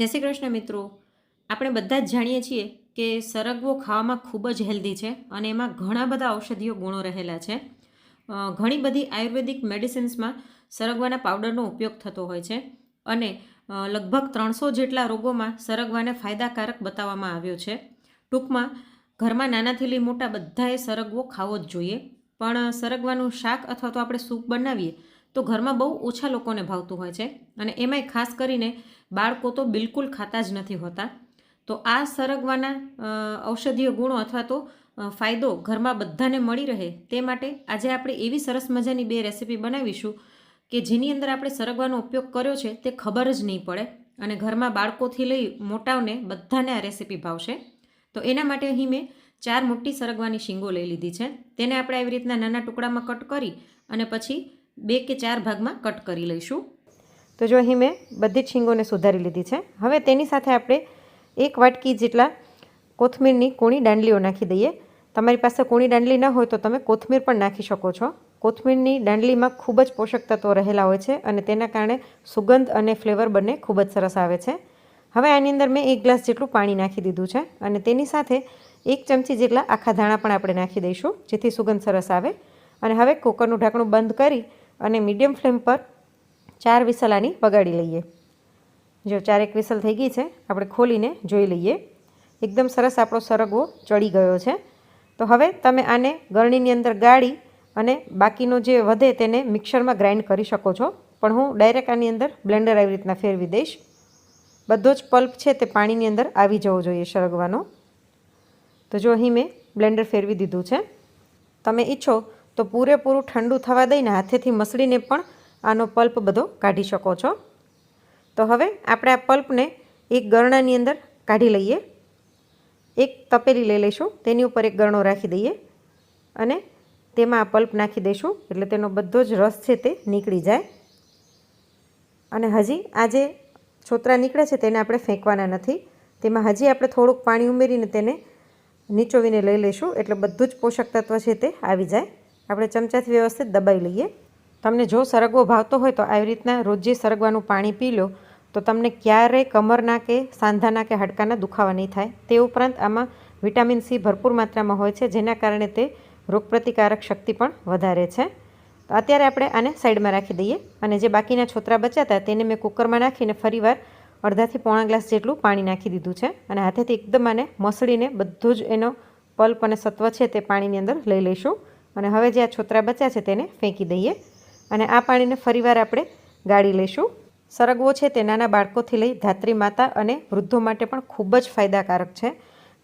જય શ્રી કૃષ્ણ મિત્રો. આપણે બધા જ જાણીએ છીએ કે સરગવો ખાવામાં ખૂબ જ હેલ્ધી છે અને એમાં ઘણા બધા ઔષધીય ગુણો રહેલા છે. ઘણી બધી આયુર્વેદિક મેડિસિન્સમાં સરગવાના પાવડરનો ઉપયોગ થતો હોય છે અને લગભગ ત્રણસો જેટલા રોગોમાં સરગવાને ફાયદાકારક બતાવવામાં આવ્યો છે. ટૂંકમાં, ઘરમાં નાનાથી લઈ મોટા બધાએ સરગવો ખાવો જ જોઈએ. પણ સરગવાનું શાક અથવા તો આપણે સૂપ બનાવીએ તો ઘરમાં બહુ ઓછા લોકોને ભાવતું હોય છે અને એમાંય ખાસ કરીને બાળકો તો બિલકુલ ખાતા જ નથી હોતા. તો આ સરગવાના ઔષધીય ગુણો અથવા તો ફાયદો ઘરમાં બધાને મળી રહે તે માટે આજે આપણે એવી સરસ મજાની બે રેસીપી બનાવીશું કે જેની અંદર આપણે સરગવાનો ઉપયોગ કર્યો છે તે ખબર જ નહીં પડે અને ઘરમાં બાળકોથી લઈ મોટાઓને બધાને આ રેસીપી ભાવશે. તો એના માટે અહીં મેં ચાર મોટી સરગવાની શીંગો લઈ લીધી છે. તેને આપણે આવી રીતના નાના ટુકડામાં કટ કરી અને પછી બે કે ચાર ભાગમાં કટ કરી લઈશું. તો જો અહીં મેં બધી જ શીંગોને સુધારી લીધી છે. હવે તેની સાથે આપણે એક વાટકી જેટલા કોથમીરની કૂણી દાંડલીઓ નાખી દઈએ. તમારી પાસે કૂણી દાંડલી ન હોય તો તમે કોથમીર પણ નાખી શકો છો. કોથમીરની દાંડલીમાં ખૂબ જ પોષક તત્વો રહેલા હોય છે અને તેના કારણે સુગંધ અને ફ્લેવર બંને ખૂબ જ સરસ આવે છે. હવે આની અંદર મેં એક ગ્લાસ જેટલું પાણી નાખી દીધું છે અને તેની સાથે એક ચમચી જેટલા આખા ધાણા પણ આપણે નાખી દઈશું, જેથી સુગંધ સરસ આવે. અને હવે કુકરનું ઢાંકણું બંધ કરી અને મીડિયમ ફ્લેમ પર ચાર વિસલ આની વગાડી લઈએ. જો ચારેક વિસલ થઈ ગઈ છે, આપણે ખોલીને જોઈ લઈએ. એકદમ સરસ આપણો સરગવો ચડી ગયો છે. તો હવે તમે આને ગરણીની અંદર ગાળી અને બાકીનો જે વધે તેને મિક્સરમાં ગ્રાઇન્ડ કરી શકો છો. પણ હું ડાયરેક્ટ આની અંદર બ્લેન્ડર આવી રીતના ફેરવી દઈશ. બધો જ પલ્પ છે તે પાણીની અંદર આવી જવો જોઈએ સરગવાનો. તો જો અહીં મેં બ્લેન્ડર ફેરવી દીધું છે. તમે ઈચ્છો તો પૂરેપૂરું ઠંડુ થવા દઈને હાથેથી મસળીને પણ આનો પલ્પ બધો કાઢી શકો છો. તો હવે આપણે આ પલ્પને એક ગરણાની અંદર કાઢી લઈએ. એક તપેલી લઈ લઈશું, તેની ઉપર એક ગરણો રાખી દઈએ અને તેમાં આ પલ્પ નાખી દઈશું, એટલે તેનો બધો જ રસ છે તે નીકળી જાય. અને હજી આ જે છોતરા નીકળે છે તેને આપણે ફેંકવાના નથી. તેમાં હજી આપણે થોડુંક પાણી ઉમેરીને તેને નીચોવીને લઈ લઈશું, એટલે બધું જ પોષક તત્વ છે તે આવી જાય. આપણે ચમચાથી વ્યવસ્થિત દબાઈ લઈએ. તમને જો સરગવો ભાવતો હોય તો આવી રીતના રોજે સરગવાનું પાણી પી લો. તો તમને ક્યારેય કમરના કે સાંધાના કે હાડકાના દુખાવા નહીં થાય. તે ઉપરાંત આમાં વિટામિન સી ભરપૂર માત્રામાં હોય છે, જેના કારણે તે રોગપ્રતિકારક શક્તિ પણ વધારે છે. તો અત્યારે આપણે આને સાઈડમાં રાખી દઈએ અને જે બાકીના છોતરા બચ્યા હતા તેને મેં કુકરમાં નાખીને ફરીવાર અડધાથી પોણા ગ્લાસ જેટલું પાણી નાખી દીધું છે અને હાથેથી એકદમ આને મસળીને બધું જ એનો પલ્પ અને સત્વ છે તે પાણીની અંદર લઈ લઈશું. અને હવે જે આ છોતરા બચ્યા છે તેને ફેંકી દઈએ. અને આ પાણીને ફરીવાર આપણે ગાળી લઈશું. સરગવો છે તે નાના બાળકોથી લઈ ધાત્રી માતા અને વૃદ્ધો માટે પણ ખૂબ જ ફાયદાકારક છે.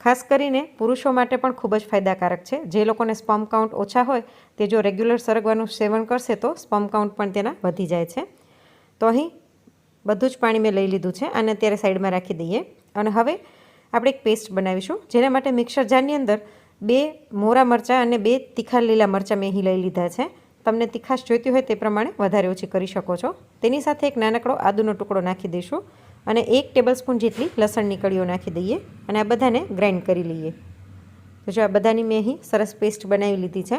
ખાસ કરીને પુરુષો માટે પણ ખૂબ જ ફાયદાકારક છે. જે લોકોને સ્પમ કાઉન્ટ ઓછા હોય તે જો રેગ્યુલર સરગવાનું સેવન કરશે તો સ્પમ કાઉન્ટ પણ તેના વધી જાય છે. તો અહીં બધું જ પાણી મેં લઈ લીધું છે. અને અત્યારે સાઈડમાં રાખી દઈએ. અને હવે આપણે એક પેસ્ટ બનાવીશું. જેના માટે મિક્સર જારની અંદર બે મોરા મરચાં અને બે તીખા લીલા મરચાં મેં અહીં લઈ લીધા છે. તમને તીખાશ જોઈતી હોય તે પ્રમાણે વધારે ઓછી કરી શકો છો. તેની સાથે એક નાનકડો આદુનો ટુકડો નાખી દઈશું અને એક ટેબલ સ્પૂન જેટલી લસણની કળીઓ નાખી દઈએ અને આ બધાને ગ્રાઇન્ડ કરી લઈએ. તો જો આ બધાની મેં અહીં સરસ પેસ્ટ બનાવી લીધી છે.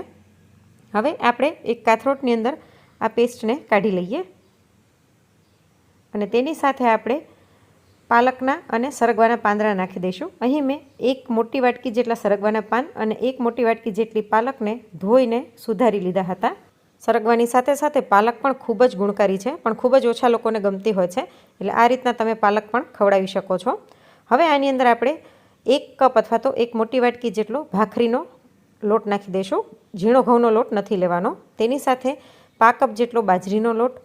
હવે આપણે એક કાથરોટની અંદર આ પેસ્ટને કાઢી લઈએ. અને તેની સાથે આપણે પાલકના અને સરગવાના પાંદડા નાખી દઈશું. અહીં મેં એક મોટી વાટકી જેટલા સરગવાના પાન અને એક મોટી વાટકી જેટલી પાલકને ધોઈને સુધારી લીધા હતા. સરગવાની સાથે સાથે પાલક પણ ખૂબ જ ગુણકારી છે, પણ ખૂબ જ ઓછા લોકોને ગમતી હોય છે. એટલે આ રીતના તમે પાલક પણ ખવડાવી શકો છો. હવે આની અંદર આપણે એક કપ અથવા તો એક મોટી વાટકી જેટલો ભાખરીનો લોટ નાખી દઈશું. ઝીણો ઘઉંનો લોટ નથી લેવાનો. તેની સાથે પા કપ જેટલો બાજરીનો લોટ,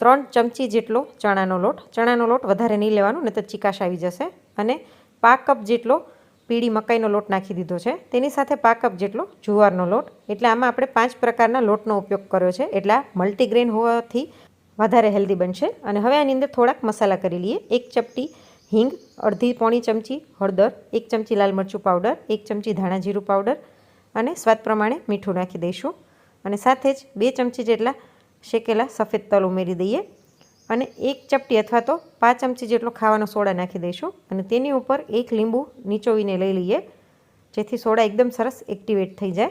ત્રણ ચમચી જેટલો ચણાનો લોટ. ચણાનો લોટ વધારે નહીં લેવાનો નહીં તો ચીકાશ આવી જશે. અને પા કપ જેટલો પીળી મકાઈનો લોટ નાખી દીધો છે. તેની સાથે પા કપ જેટલો જુવારનો લોટ. એટલે આમાં આપણે પાંચ પ્રકારના લોટનો ઉપયોગ કર્યો છે. એટલે આ મલ્ટીગ્રેન હોવાથી વધારે હેલ્ધી બનશે. અને હવે આની અંદર થોડાક મસાલા કરી લઈએ. એક ચપટી હિંગ, અડધી પોણી ચમચી હળદર, એક ચમચી લાલ મરચું પાવડર, એક ચમચી ધાણા જીરું પાવડર અને સ્વાદ પ્રમાણે મીઠું નાખી દઈશું. અને સાથે જ બે ચમચી જેટલા શેકેલા સફેદ તલ ઉમેરી દઈએ. અને એક ચપટી અથવા તો પાંચ ચમચી જેટલો ખાવાનો સોડા નાખી દઈશું. અને તેની ઉપર એક લીંબુ નીચોવીને લઈ લઈએ, જેથી સોડા એકદમ સરસ એક્ટિવેટ થઈ જાય.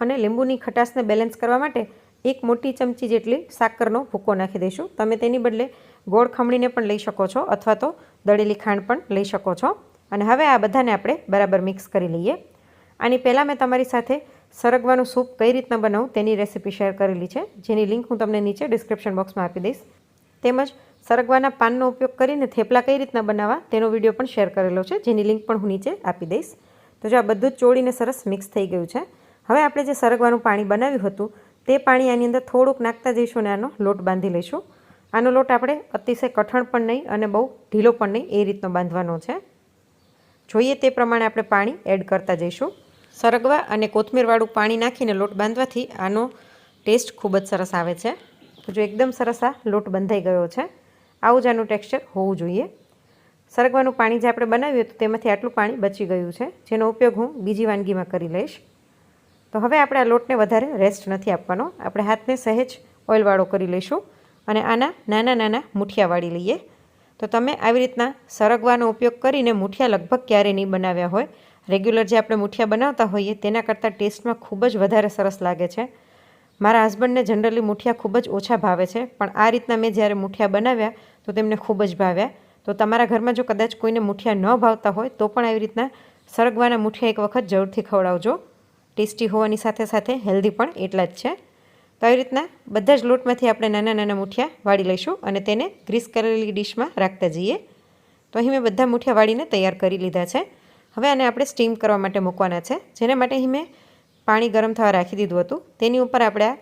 અને લીંબુની ખટાશને બેલેન્સ કરવા માટે એક મોટી ચમચી જેટલી સાકરનો ભૂકો નાખી દઈશું. તમે તેની બદલે ગોળ ખમણીને પણ લઈ શકો છો, અથવા તો દળેલી ખાંડ પણ લઈ શકો છો. અને હવે આ બધાને આપણે બરાબર મિક્સ કરી લઈએ. આની પહેલાં મેં તમારી સાથે સરગવાનું સૂપ કઈ રીતના બનાવું તેની રેસીપી શેર કરેલી છે. જેની લિંક હું તમને નીચે ડિસ્ક્રિપ્શન બોક્સમાં આપી દઈશ. તેમજ સરગવાના પાનનો ઉપયોગ કરીને થેપલા કઈ રીતના બનાવવા તેનો વીડિયો પણ શેર કરેલો છે, જેની લિંક પણ હું નીચે આપી દઈશ. તો જો આ બધું જ ચોળીને સરસ મિક્સ થઈ ગયું છે, હવે આપણે જે સરગવાનું પાણી બનાવ્યું હતું, તે પાણી આની અંદર થોડુંક નાખતા જઈશું અને આનો લોટ બાંધી લઈશું. આનો લોટ આપણે અતિશય કઠણ પણ નહીં અને બહુ ઢીલો પણ નહીં એ રીતનો બાંધવાનો છે. જોઈએ તે પ્રમાણે આપણે પાણી એડ કરતા જઈશું. સરગવા અને કોથમીરવાળું પાણી નાખીને લોટ બાંધવાથી આનો ટેસ્ટ ખૂબ જ સરસ આવે છે. તો જો એકદમ સરસ આ લોટ બંધાઈ ગયો છે, આવું જ આનું ટેક્સચર હોવું જોઈએ. સરગવાનું પાણી જે આપણે બનાવ્યું હતું તેમાંથી આટલું પાણી બચી ગયું છે, જેનો ઉપયોગ હું બીજી વાનગીમાં કરી લઈશ. તો હવે આપણે આ લોટને વધારે રેસ્ટ નથી આપવાનો, આપણે હાથને સહેજ ઓઇલવાળો કરી લઈશું અને આના નાના નાના મુઠિયા વાળી લઈએ. તો તમે આવી રીતના સરગવાનો ઉપયોગ કરીને મુઠિયા લગભગ ક્યારેય નહીં બનાવ્યા હોય. રેગ્યુલર જે આપણે મુઠિયા બનાવતા હોઈએ તેના કરતાં ટેસ્ટમાં ખૂબ જ વધારે સરસ લાગે છે. મારા હસબન્ડને જનરલી મુઠિયા ખૂબ જ ઓછા ભાવે છે, પણ આ રીતના મેં જ્યારે મુઠિયા બનાવ્યા, તો તેમને ખૂબ જ ભાવ્યા. તો તમારા ઘરમાં જો કદાચ કોઈને મુઠિયા ન ભાવતા હોય, તો પણ આવી રીતના સરગવાના મુઠિયા એક વખત જરૂરથી ખવડાવજો. ટેસ્ટી હોવાની સાથે સાથે હેલ્ધી પણ એટલા જ છે. તો આવી રીતના બધા જ લોટમાંથી આપણે નાના નાના મુઠિયા વાળી લઈશું અને તેને ગ્રીસ કરેલી ડીશમાં રાખતા જઈએ. તો અહીં મેં બધા મુઠિયા વાળીને તૈયાર કરી લીધા છે. હવે આને આપણે સ્ટીમ કરવા માટે મૂકવાના છે. જેના માટે અહીં મેં પાણી ગરમ થવા રાખી દીધું હતું. તેની ઉપર આપણે આ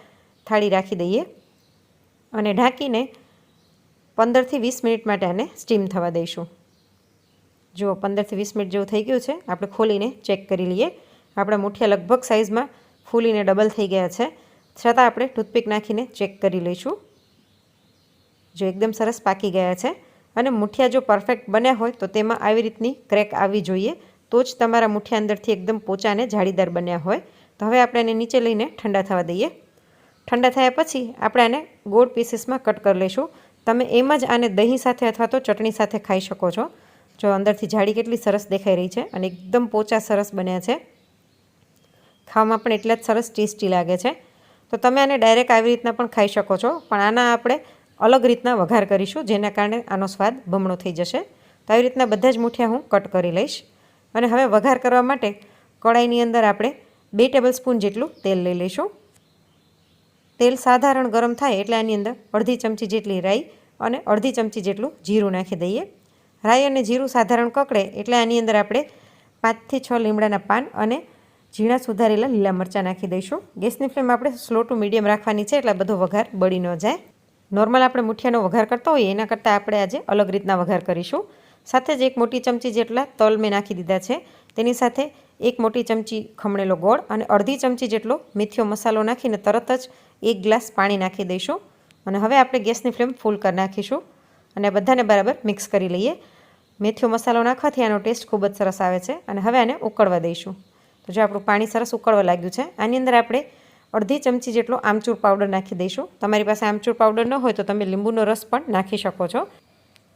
થાળી રાખી દઈએ અને ઢાંકીને પંદરથી વીસ મિનિટ માટે આને સ્ટીમ થવા દઈશું. જુઓ પંદરથી વીસ મિનિટ જેવું થઈ ગયું છે, આપણે ખોલીને ચેક કરી લઈએ. આપણા મુઠિયા લગભગ સાઇઝમાં ફૂલીને ડબલ થઈ ગયા છે. છતાં આપણે ટૂથપીક નાખીને ચેક કરી લઈશું. જો એકદમ સરસ પાકી ગયા છે અને મુઠિયા જો પરફેક્ટ બન્યા હોય તો તેમાં આવી રીતની ક્રેક આવવી જોઈએ. તો જ તમારા મુઠિયા અંદરથી એકદમ પોચાને જાળીદાર બન્યા હોય. તો હવે આપણે એને નીચે લઈને ઠંડા થવા દઈએ. ઠંડા થયા પછી આપણે આને ગોળ પીસીસમાં કટ કરી લઈશું. તમે એમ જ આને દહીં સાથે અથવા તો ચટણી સાથે ખાઈ શકો છો. જો અંદરથી જાળી કેટલી સરસ દેખાઈ રહી છે અને એકદમ પોચા સરસ બન્યા છે. ખાવામાં પણ એટલા જ સરસ ટેસ્ટી લાગે છે. તો તમે આને ડાયરેક્ટ આવી રીતના પણ ખાઈ શકો છો, પણ આના આપણે અલગ રીતના વઘાર કરીશું, જેના કારણે આનો સ્વાદ બમણો થઈ જશે. તો આવી રીતના બધા જ મૂઠિયા હું કટ કરી લઈશ. અને હવે વઘાર કરવા માટે કડાઈની અંદર આપણે બે ટેબલ સ્પૂન જેટલું તેલ લઈ લઈશું તેલ સાધારણ ગરમ થાય એટલે આની અંદર અડધી ચમચી જેટલી રાઈ અને અડધી ચમચી જેટલું જીરું નાખી દઈએ. રાઈ અને જીરું સાધારણ કકડે એટલે આની અંદર આપણે પાંચથી છ લીમડાના પાન અને ઝીણા સુધારેલા લીલા મરચાં નાખી દઈશું. ગેસની ફ્લેમ આપણે સ્લો ટુ મીડિયમ રાખવાની છે એટલે બધો વઘાર બળી ન જાય. નોર્મલ આપણે મુઠિયાનો વઘાર કરતા હોઈએ એના કરતાં આપણે આજે અલગ રીતના વઘાર કરીશું. સાથે જ એક મોટી ચમચી જેટલા તલ મેં નાખી દીધા છે. તેની સાથે એક મોટી ચમચી ખમણેલો ગોળ અને અડધી ચમચી જેટલો મેથીયો મસાલો નાખીને તરત જ એક ગ્લાસ પાણી નાખી દઈશું. અને હવે આપણે ગેસની ફ્લેમ ફૂલ કરી નાખીશું. અને બધાને બરાબર મિક્સ કરી લઈએ. મેથીયો મસાલો નાખવાથી આનો ટેસ્ટ ખૂબ જ સરસ આવે છે. અને હવે આને ઉકળવા દઈશું. તો જો આપણું પાણી સરસ ઉકળવા લાગ્યું છે, આની અંદર આપણે અડધી ચમચી જેટલો આમચૂર પાવડર નાખી દઈશું. તમારી પાસે આમચૂર પાવડર ન હોય તો તમે લીંબુનો રસ પણ નાખી શકો છો.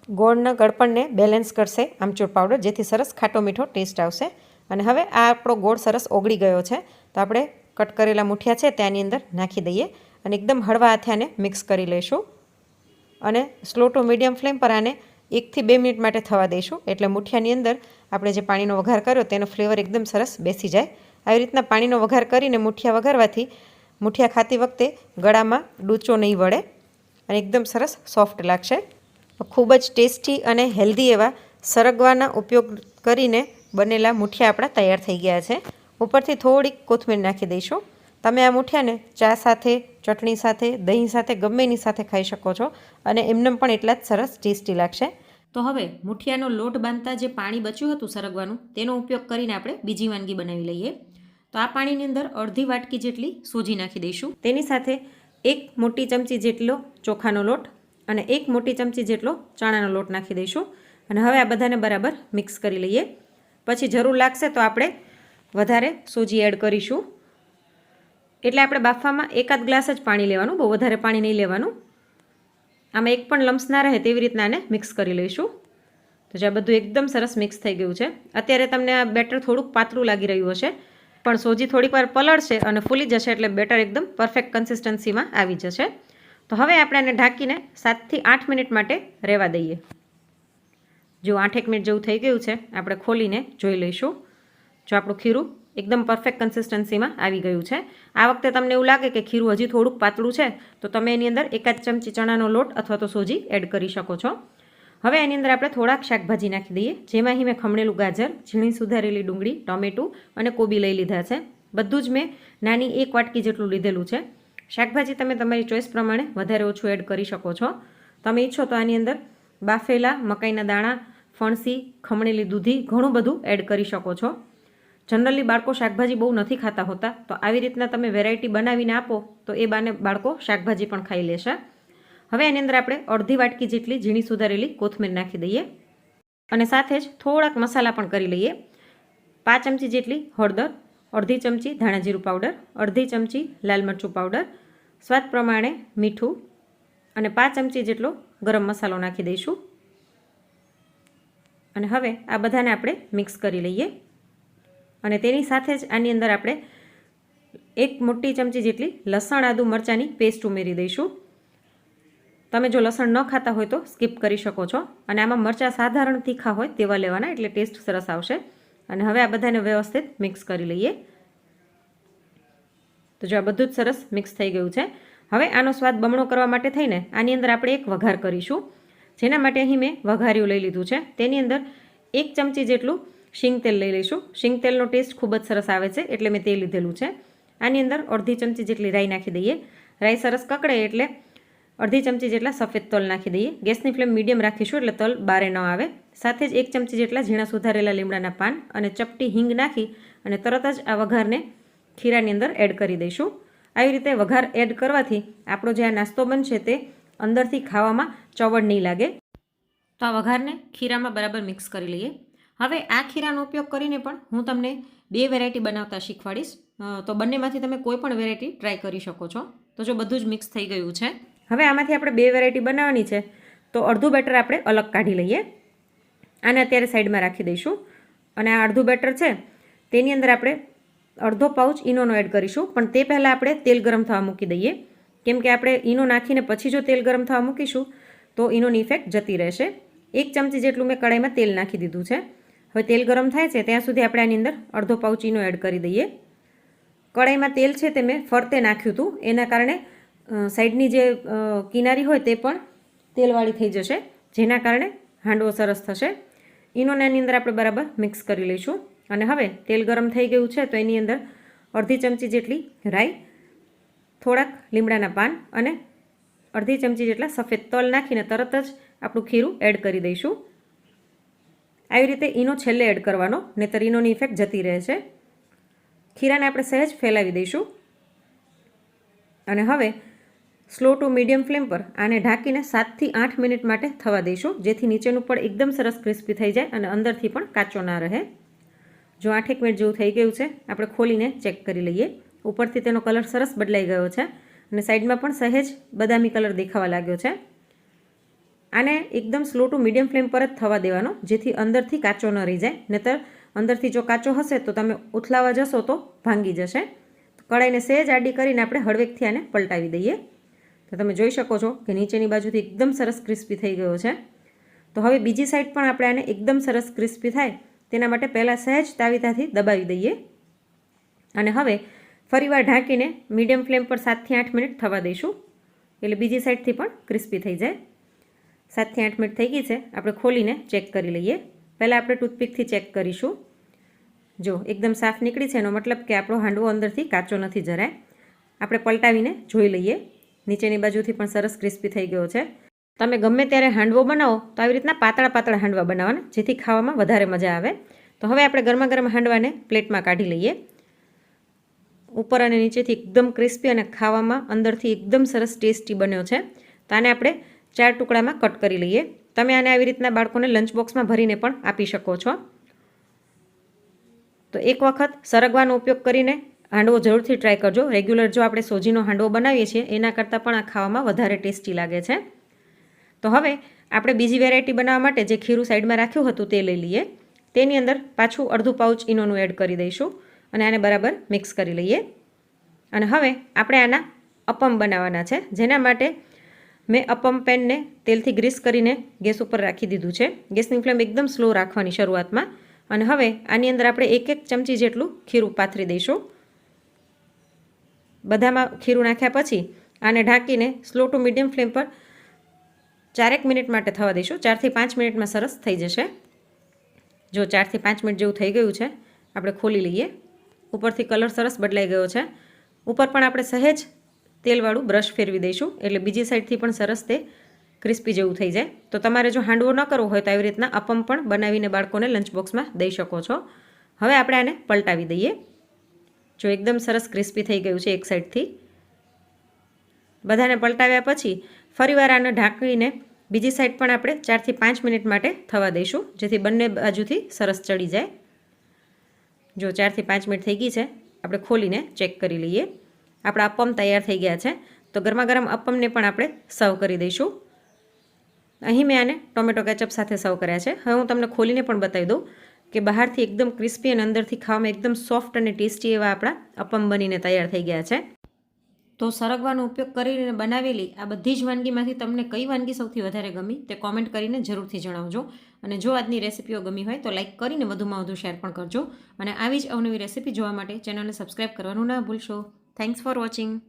ગોળના ગળપણને બેલેન્સ કરશે આમચૂર પાવડર, જેથી સરસ ખાટો મીઠો ટેસ્ટ આવશે. અને હવે આ આપણો ગોળ સરસ ઓગળી ગયો છે. તો આપણે કટ કરેલા મુઠિયા છે ત્યાંની અંદર નાખી દઈએ અને એકદમ હળવા હાથે મિક્સ કરી લઈશું. અને સ્લો ટુ મીડિયમ ફ્લેમ પર આને એકથી બે મિનિટ માટે થવા દઈશું. એટલે મુઠિયાની અંદર આપણે જે પાણીનો વઘાર કર્યો તેનો ફ્લેવર એકદમ સરસ બેસી જાય. આવી રીતના પાણીનો વઘાર કરીને મુઠિયા વઘારવાથી મુઠિયા ખાતી વખતે ગળામાં ડૂચો નહીં વળે અને એકદમ સરસ સોફ્ટ લાગશે. ખૂબ જ ટેસ્ટી અને હેલ્ધી એવા સરગવાના ઉપયોગ કરીને બનેલા મુઠિયા આપણા તૈયાર થઈ ગયા છે. ઉપરથી થોડીક કોથમીર નાખી દઈશું. તમે આ મુઠિયાને ચા સાથે, ચટણી સાથે, દહીં સાથે, ગમે એની સાથે ખાઈ શકો છો અને એમનેમ પણ એટલા જ સરસ ટેસ્ટી લાગશે. તો હવે મુઠિયાનો લોટ બાંધતા જે પાણી બચ્યું હતું સરગવાનું, તેનો ઉપયોગ કરીને આપણે બીજી વાનગી બનાવી લઈએ. તો આ પાણીની અંદર અડધી વાટકી જેટલી સૂજી નાખી દઈશું. તેની સાથે એક મોટી ચમચી જેટલો ચોખાનો લોટ અને એક મોટી ચમચી જેટલો ચણાનો લોટ નાખી દઈશું. અને હવે આ બધાને બરાબર મિક્સ કરી લઈએ. પછી જરૂર લાગશે તો આપણે વધારે સૂજી એડ કરીશું. એટલે આપણે બાફવામાં એકાદ ગ્લાસ જ પાણી લેવાનું, બહુ વધારે પાણી નહીં લેવાનું. આમાં એક પણ લમ્સ ના રહે તેવી રીતના આને મિક્સ કરી લઈશું. તો જે આ બધું એકદમ સરસ મિક્સ થઈ ગયું છે. અત્યારે તમને આ બેટર થોડુંક પાતળું લાગી રહ્યું હશે, પણ સોજી થોડીક વાર પલળશે અને ફૂલી જશે એટલે બેટર એકદમ પરફેક્ટ કન્સિસ્ટન્સીમાં આવી જશે. તો હવે આપણે આને ઢાંકીને સાતથી આઠ મિનિટ માટે રહેવા દઈએ. જો આઠેક મિનિટ જેવું થઈ ગયું છે, આપણે ખોલીને જોઈ લઈશું. જો આપણું ખીરું એકદમ પરફેક્ટ કન્સિસ્ટન્સીમાં આવી ગયું છે. આ વખતે તમને એવું લાગે કે ખીરું હજી થોડુંક પાતળું છે, તો તમે એની અંદર એકાદ ચમચી ચણાનો લોટ અથવા તો સોજી એડ કરી શકો છો. હવે એની અંદર આપણે થોડાક શાકભાજી નાખી દઈએ, જેમાં અહીં મેં ખમણેલું ગાજર, ઝીણી સુધારેલી ડુંગળી, ટોમેટું અને કોબી લઈ લીધા છે. બધું જ મેં નાની એક વાટકી જેટલું લીધેલું છે. શાકભાજી તમે તમારી ચોઈસ પ્રમાણે વધારે ઓછું એડ કરી શકો છો. તમે ઈચ્છો તો આની અંદર બાફેલા મકાઈના દાણા ફણસી, ખમણેલી દૂધી ઘણું બધું એડ કરી શકો છો. જનરલી બાળકો શાકભાજી બહુ નથી ખાતા હોતા, તો આવી રીતના તમે વેરાયટી બનાવીને આપો, તો એ બાને બાળકો શાકભાજી પણ ખાઈ લેશે. હવે એની અંદર આપણે અડધી વાટકી જેટલી ઝીણી સુધારેલી કોથમીર નાખી દઈએ. અને સાથે જ થોડાક મસાલા પણ કરી લઈએ. પાંચ ચમચી જેટલી હળદર, અડધી ચમચી ધાણાજીરું પાવડર અડધી ચમચી લાલ મરચું પાવડર સ્વાદ પ્રમાણે મીઠું અને પાંચ ચમચી જેટલો ગરમ મસાલો નાખી દઈશું. અને હવે આ બધાને આપણે મિક્સ કરી લઈએ. અને તેની સાથે જ આની અંદર આપણે એક મોટી ચમચી જેટલી લસણ, આદુ, મરચાંની પેસ્ટ ઉમેરી દઈશું. તમે જો લસણ ન ખાતા હોય તો સ્કીપ કરી શકો છો. અને આમાં મરચાં સાધારણ તીખા હોય તેવા લેવાના, એટલે ટેસ્ટ સરસ આવશે. અને હવે આ બધાને વ્યવસ્થિત મિક્સ કરી લઈએ. તો જો આ બધું જ સરસ મિક્સ થઈ ગયું છે. હવે આનો સ્વાદ બમણો કરવા માટે થઈને આની અંદર આપણે એક વઘાર કરીશું. જેના માટે અહીં મેં વઘાર્યું લઈ લીધું છે. તેની અંદર એક ચમચી જેટલું શીંગ તેલ લઈ લઈશું. શીંગ તેલનો ટેસ્ટ ખૂબ જ સરસ આવે છે એટલે મેં તે લીધેલું છે. આની અંદર અડધી ચમચી જેટલી રાઈ નાખી દઈએ. રાઈ સરસ કકડે એટલે અડધી ચમચી જેટલા સફેદ તલ નાખી દઈએ. ગેસની ફ્લેમ મીડિયમ રાખીશું એટલે તલ બારે ન આવે. સાથે જ એક ચમચી જેટલા ઝીણા સુધારેલા લીમડાના પાન અને ચપટી હિંગ નાખી અને તરત જ આ વઘારને ખીરાની અંદર એડ કરી દઈશું. આવી રીતે વઘાર એડ કરવાથી આપણો જે આ નાસ્તો બનશે તે અંદરથી ખાવામાં ચવડ નહીં લાગે. તો આ વઘારને ખીરામાં બરાબર મિક્સ કરી લઈએ. હવે આ ખીરાનો ઉપયોગ કરીને પણ હું તમને બે વેરાયટી બનાવતા શીખવાડીશ. તો બંનેમાંથી તમે કોઈ પણ વેરાયટી ટ્રાય કરી શકો છો. તો જો બધું જ મિક્સ થઈ ગયું છે. હવે આમાંથી આપણે બે વેરાયટી બનાવવાની છે. તો અડધું બેટર આપણે અલગ કાઢી લઈએ. આને અત્યારે સાઈડમાં રાખી દઈશું. અને આ અડધું બેટર છે તેની અંદર આપણે અડધો પાઉચ ઈનોનો એડ કરીશું. પણ તે પહેલાં આપણે તેલ ગરમ થવા મૂકી દઈએ. કેમ કે આપણે ઈનો નાખીને પછી જો તેલ ગરમ થવા મૂકીશું, તો ઈનોની ઇફેક્ટ જતી રહેશે. એક ચમચી જેટલું મેં કડાઈમાં તેલ નાખી દીધું છે. હવે તેલ ગરમ થાય છે, ત્યાં સુધી આપણે આની અંદર અડધો પાઉચ ઈનો એડ કરી દઈએ. કડાઈમાં તેલ છે તે મેં ફરતે નાખ્યું હતું. એના કારણે સાઈડની જે કિનારી હોય તે પણ તેલવાળી થઈ જશે, જેના કારણે હાંડવો સરસ થશે. ઈનોને એની અંદર આપણે બરાબર મિક્સ કરી લઈશું. અને હવે તેલ ગરમ થઈ ગયું છે, તો એની અંદર અડધી ચમચી જેટલી રાઈ થોડાક લીમડાના પાન અને અડધી ચમચી જેટલા સફેદ તલ નાખીને તરત જ આપણું ખીરું એડ કરી દઈશું. આવી રીતે ઈનો છેલ્લે એડ કરવાનો, નહીતર ઈનોની ઇફેક્ટ જતી રહે છે. ખીરાને આપણે સહેજ ફેલાવી દઈશું. અને હવે સ્લો ટુ મીડિયમ ફ્લેમ પર આને ઢાંકીને સાતથી આઠ મિનિટ માટે થવા દઈશું, જેથી નીચેનું પણ એકદમ સરસ ક્રિસ્પી થઈ જાય અને અંદરથી પણ કાચો ના રહે. જો આઠેક મિનિટ જેવું થઈ ગયું છે, આપણે ખોલીને ચેક કરી લઈએ. ઉપરથી તેનો કલર સરસ બદલાઈ ગયો છે અને સાઈડમાં પણ સહેજ બદામી કલર દેખાવા લાગ્યો છે. આને એકદમ સ્લો ટુ મીડિયમ ફ્લેમ પર જ થવા દેવાનો, જેથી અંદરથી કાચો ન રહી જાય. નહીતર અંદરથી જો કાચો હશે તો તમે ઉથલાવા જશો તો ભાંગી જશે. કડાઈને સહેજ આડી કરીને આપણે હળવેકથી આને પલટાવી દઈએ. તો તમે જોઈ શકો છો કે નીચેની બાજુથી એકદમ સરસ ક્રિસ્પી થઈ ગયો છે. તો હવે બીજી સાઈડ પણ આપણે આને એકદમ સરસ ક્રિસ્પી થાય તેના માટે પહેલાં સહેજ તાવીતાથી દબાવી દઈએ. અને હવે ફરીવાર ઢાંકીને મીડિયમ ફ્લેમ પર સાતથી આઠ મિનિટ થવા દઈશું. એટલે બીજી સાઈડથી પણ ક્રિસ્પી થઈ જાય. સાતથી આઠ મિનિટ થઈ ગઈ છે. આપણે ખોલીને ચેક કરી લઈએ. પહેલાં આપણે ટૂથપીકથી ચેક કરીશું. જો એકદમ સાફ નીકળી છે, એનો મતલબ કે આપણો હાંડવો અંદરથી કાચો નથી જરાય. આપણે પલટાવીને જોઈ લઈએ. નીચેની બાજુથી પણ સરસ ક્રિસ્પી થઈ ગયો છે. તમે ગમે ત્યારે હાંડવો બનાવો, તો આવી રીતના પાતળા પાતળા હાંડવા બનાવવાના, જેથી ખાવામાં વધારે મજા આવે. તો હવે આપણે ગરમા ગરમ હાંડવાને પ્લેટમાં કાઢી લઈએ. ઉપર અને નીચેથી એકદમ ક્રિસ્પી અને ખાવામાં અંદરથી એકદમ સરસ ટેસ્ટી બન્યો છે. તો આને આપણે ચાર ટુકડામાં કટ કરી લઈએ. તમે આને આવી રીતના બાળકોને લંચ બોક્સમાં ભરીને પણ આપી શકો છો. તો એક વખત સરગવાનો ઉપયોગ કરીને હાંડવો જરૂરથી ટ્રાય કરજો. રેગ્યુલર જો આપણે સોજીનો હાંડવો બનાવીએ છીએ, એના કરતાં પણ આ ખાવામાં વધારે ટેસ્ટી લાગે છે. તો હવે આપણે બીજી વેરાયટી બનાવવા માટે જે ખીરું સાઈડમાં રાખ્યું હતું તે લઈ લઈએ. તેની અંદર પાછું અડધું પાઉચ ઈનોનું એડ કરી દઈશું. અને આને બરાબર મિક્સ કરી લઈએ. અને હવે આપણે આના અપમ બનાવવાના છે, જેના માટે મેં અપમ પેનને તેલથી ગ્રીસ કરીને ગેસ ઉપર રાખી દીધું છે. ગેસની ફ્લેમ એકદમ સ્લો રાખવાની શરૂઆતમાં. અને હવે આની અંદર આપણે એક એક ચમચી જેટલું ખીરું પાથરી દઈશું. બધામાં ખીરું નાખ્યા પછી આને ઢાંકીને સ્લો ટુ મીડિયમ ફ્લેમ પર ચારેક મિનિટ માટે થવા દઈશું. ચારથી પાંચ મિનિટમાં સરસ થઈ જશે. જો ચારથી પાંચ મિનિટ જેવું થઈ ગયું છે, આપણે ખોલી લઈએ. ઉપરથી કલર સરસ બદલાઈ ગયો છે. ઉપર પણ આપણે સહેજ તેલવાળું બ્રશ ફેરવી દઈશું. એટલે બીજી સાઈડથી પણ સરસ તે ક્રિસ્પી જેવું થઈ જાય. તો તમારે જો હાંડવો ન કરવો હોય તો આવી રીતના અપમ પણ બનાવીને બાળકોને લંચ બોક્સમાં દઈ શકો છો. હવે આપણે આને પલટાવી દઈએ. જો એકદમ સરસ ક્રિસ્પી થઈ ગયું છે એક સાઈડથી. બધાને પલટાવ્યા પછી ફરીવાર આને ઢાંકીને બીજી સાઈડ પણ આપણે ચારથી પાંચ મિનિટ માટે થવા દઈશું, જેથી બંને બાજુથી સરસ ચડી જાય. જો ચારથી પાંચ મિનિટ થઈ ગઈ છે, આપણે ખોલીને ચેક કરી લઈએ. આપણા અપમ તૈયાર થઈ ગયા છે, તો ગરમા ગરમ અપમને પણ આપણે સર્વ કરી દઈશું. અહીં મેં આને ટોમેટો કેચઅપ સાથે સર્વ કર્યા છે. હવે હું તમને ખોલીને પણ બતાવી દઉં કે બહારથી એકદમ ક્રિસ્પી અને અંદરથી ખાવામાં એકદમ સોફ્ટ અને ટેસ્ટી એવા આપણા અપમ બનીને તૈયાર થઈ ગયા છે. તો સરગવાનો ઉપયોગ કરીને બનાવેલી આ બધી જ વાનગીમાંથી તમને કઈ વાનગી સૌથી વધારે ગમી તે કોમેન્ટ કરીને જરૂરથી જણાવજો. અને જો આજની રેસિપીઓ ગમી હોય તો લાઇક કરીને વધુમાં વધુ શેર પણ કરજો. અને આવી જ અવનવી રેસિપી જોવા માટે ચેનલને સબસ્ક્રાઈબ કરવાનું ના ભૂલશો. Thanks for watching